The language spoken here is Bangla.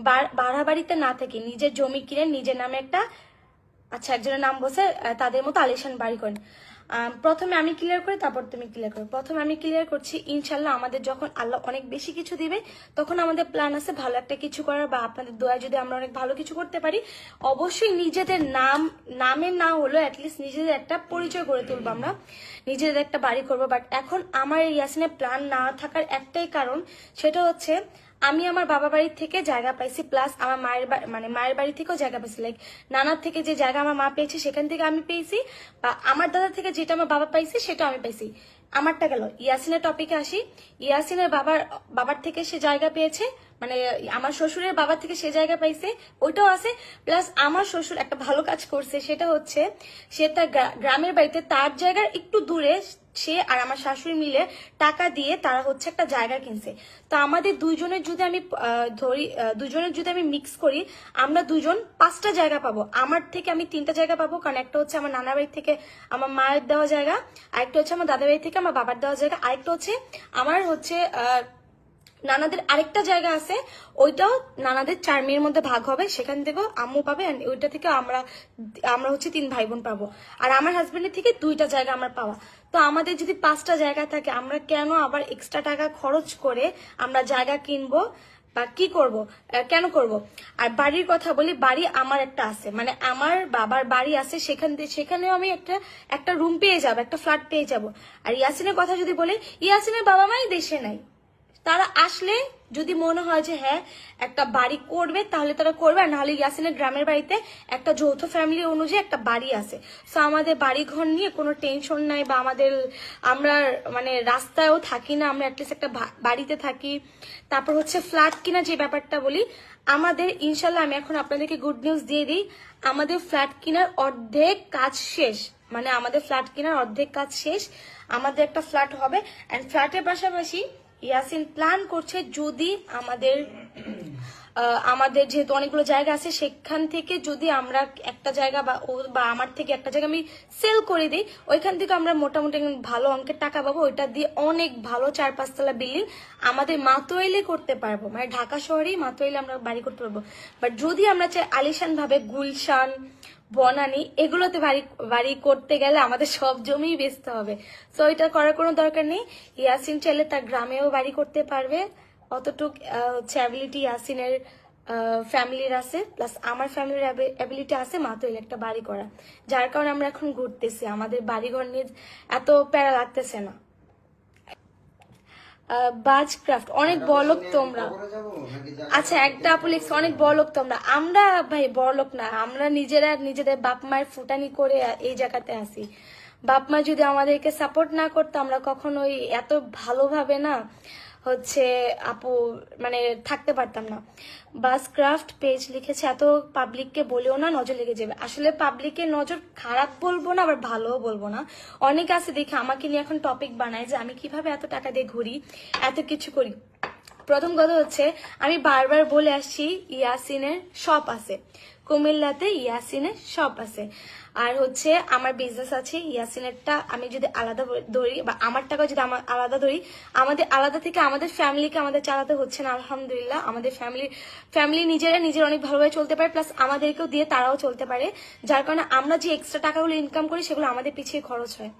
বা- ভাড়া বাড়িতে না থেকে নিজের জমি কিনে নিজের নামে একটা আচ্ছা একজনের নাম বসে তাদের মতো আলিশান বাড়ি করেন। প্রথমে আমি ক্লিয়ার করি, তারপর তুমি ক্লিয়ার করো। প্রথমে আমি ক্লিয়ার করছি ইনশাল্লাহ আমাদের যখন আল্লাহ অনেক বেশি কিছু দিবে, তখন আমাদের প্ল্যান আছে ভালো একটা কিছু করার বা আপনাদের দোয়া যদি আমরা অনেক ভালো কিছু করতে পারি, অবশ্যই নিজেদের নাম নামের না হলো অ্যাটলিস্ট নিজেদের একটা পরিচয় গড়ে তুলবো আমরা, নিজেদের একটা বাড়ি করব। বাট এখন আমার এই ইয়াসিনের প্ল্যান না থাকার একটাই কারণ, সেটা হচ্ছে আমি আমার বাবা বাড়ির থেকে জায়গা পাইছি প্লাস আমার মায়ের মানে মায়ের বাড়ি থেকেও জায়গা পাইছি। লাইক নানার থেকে যে জায়গা আমার মা পেয়েছে, সেখান থেকে আমি পেয়েছি, বা আমার দাদা থেকে যেটা আমার বাবা পাইছে, সেটা আমি পাইছি। আমারটা গেল। ইয়াসিনের টপিকে আসি। ইয়াসিনের বাবার বাবার থেকে সে জায়গা পেয়েছে। মানে আমার শ্বশুরের বাবার থেকে সে জায়গা পাইছে, ওইটাও আছে। প্লাস আমার শ্বশুর একটা ভালো কাজ করছে, সেটা হচ্ছে সে তার গ্রামের বাড়িতে তার জায়গার একটু দূরে সে আর আমার শাশুড়ি মিলে টাকা দিয়ে তারা হচ্ছে একটা জায়গা কিনছে। তো আমাদের দুইজনের যদি আমি ধরি দুজনের যদি আমি মিক্স করি, আমরা দুজন পাঁচটা জায়গা পাবো। আমার থেকে আমি তিনটা জায়গা পাবো, কারণ একটা হচ্ছে আমার নানা বাড়ি থেকে আমার মায়ের দেওয়া জায়গা, আরেকটা হচ্ছে আমার দাদা বাড়ি থেকে আমার বাবার দেওয়া জায়গা, আরেকটা হচ্ছে আমার হচ্ছে নানাদের আরেকটা জায়গা আছে, ওইটাও নানাদের চার মেয়ের মধ্যে ভাগ হবে, সেখান থেকেও আম্মু পাবে ওইটা থেকে আমরা আমরা হচ্ছে তিন ভাই বোন পাবো। আর আমার হাজবেন্ডের থেকে দুইটা জায়গা আমার পাওয়া। তো আমাদের যদি পাঁচটা জায়গা থাকে, আমরা কেন আবার এক্সট্রা টাকা খরচ করে আমরা জায়গা কিনবো বা কি করব? কেন করব? আর বাড়ির কথা বলি, বাড়ি আমার একটা আছে। মানে আমার বাবার বাড়ি আছে, সেখান থেকে সেখানেও আমি একটা একটা রুম পেয়ে যাব, একটা ফ্ল্যাট পেয়ে যাব। আর ইয়াসিনের কথা যদি বলি, ইয়াসিনের বাবা মাই দেশে নাই। তারা আসলে যদি মনে হয় যে হ্যাঁ একটা বাড়ি করবে, তাহলে তারা করবে। আর নাহলে ইয়াসিনের গ্রামের বাড়িতে একটা যৌথ ফ্যামিলি অনুযায়ী একটা বাড়ি আছে। সো আমাদের বাড়ি ঘর নিয়ে কোনো টেনশন নাই বা আমাদের, আমরা মানে রাস্তায়ও থাকি না, আমরা অ্যাটলিস্ট একটা বাড়িতে থাকি। তারপর হচ্ছে ফ্ল্যাট কিনা যে ব্যাপারটা বলি, আমাদের ইনশাল্লাহ আমি এখন আপনাদেরকে গুড নিউজ দিয়ে দিই, আমাদের ফ্ল্যাট কেনার অর্ধেক কাজ শেষ। মানে আমাদের ফ্ল্যাট কেনার অর্ধেক কাজ শেষ। আমাদের একটা ফ্ল্যাট হবে। অ্যান্ড ফ্ল্যাটের পাশাপাশি ইয়াসিন প্ল্যান করছে যদি আমাদের আমাদের যেহেতু অনেকগুলো জায়গা আছে, সেখান থেকে যদি আমরা একটা জায়গা বা ও, বা আমার থেকে একটা জায়গা আমি সেল করে দিই, ওইখান থেকে আমরা মোটামুটি ভালো অঙ্কের টাকা পাবো। ওইটা দিয়ে অনেক ভালো চার পাঁচতলা বিল্ডিং আমাদের মাতোয়াইলে করতে পারব। মানে ঢাকা শহরেই মাতোয়াইলে আমরা বাড়ি করতে পারব। বাট যদি আমরা চাই আলিশান ভাবে গুলশান বনানি, এগুলোতে বাড়ি বাড়ি করতে গেলে আমাদের সব জমিই বেচতে হবে। সো এটা করার কোনো দরকার নেই। ইয়াসিন চাইলে তার গ্রামেও বাড়ি করতে পারবে। অতটুক হচ্ছে অ্যাবিলিটি ইয়াসিনের ফ্যামিলির আছে। প্লাস আমার ফ্যামিলির অ্যাবিলিটি আছে মা মাত্র একটা বাড়ি করা যার কারণে আমরা এখন ঘুরতেছি। আমাদের বাড়িঘর নিয়ে এত প্যারা লাগতেছে না। বাজ ক্রাফট অনেক বলক তোমরা। আচ্ছা একটা আপু লিখছে অনেক বড়লোক তোমরা। আমরা ভাই বড়লোক না আমরা নিজেরা নিজেদের বাপ মায়ের ফুটানি করে এই জায়গাতে আসি বাপ মা যদি আমাদেরকে সাপোর্ট না করতো আমরা কখনোই এত ভালোভাবে না হচ্ছে আপু মানে থাকতে পারতাম না। বাস ক্রাফট পেজ লিখেছে, এত পাবলিককে বলেও না নজর লেগে যাবে। আসলে পাবলিকের নজর খারাপ বলব না, আবার ভালোও বলব না। অনেক আছে দেখে আমাকে নিয়ে এখন টপিক বানায় যে আমি কীভাবে এত টাকা দিয়ে ঘুরি, এত কিছু করি। প্রথম কথা হচ্ছে, আমি বারবার বলে আসছি, ইয়াসিনের শপ আছে। কুমিল্লাতে ইয়াসিনের শপ আছে। আর হচ্ছে, আমার বিজনেস আছে, ইয়াসিনেরটা আমি যদি আলাদা ধরি, বা আমার টাকা যদি আমার আলাদা ধরি, আমাদের আলাদা থেকে আমাদের ফ্যামিলিকে আমাদের চালাতে হচ্ছে না, আলহামদুলিল্লাহ। আমাদের ফ্যামিলি ফ্যামিলি নিজেরা নিজের অনেক ভালোভাবে চলতে পারে প্লাস আমাদেরকেও দিয়ে তারাও চলতে পারে। যার কারণে আমরা যে এক্সট্রা টাকাগুলো ইনকাম করি, সেগুলো আমাদের পিছিয়ে খরচ হয়।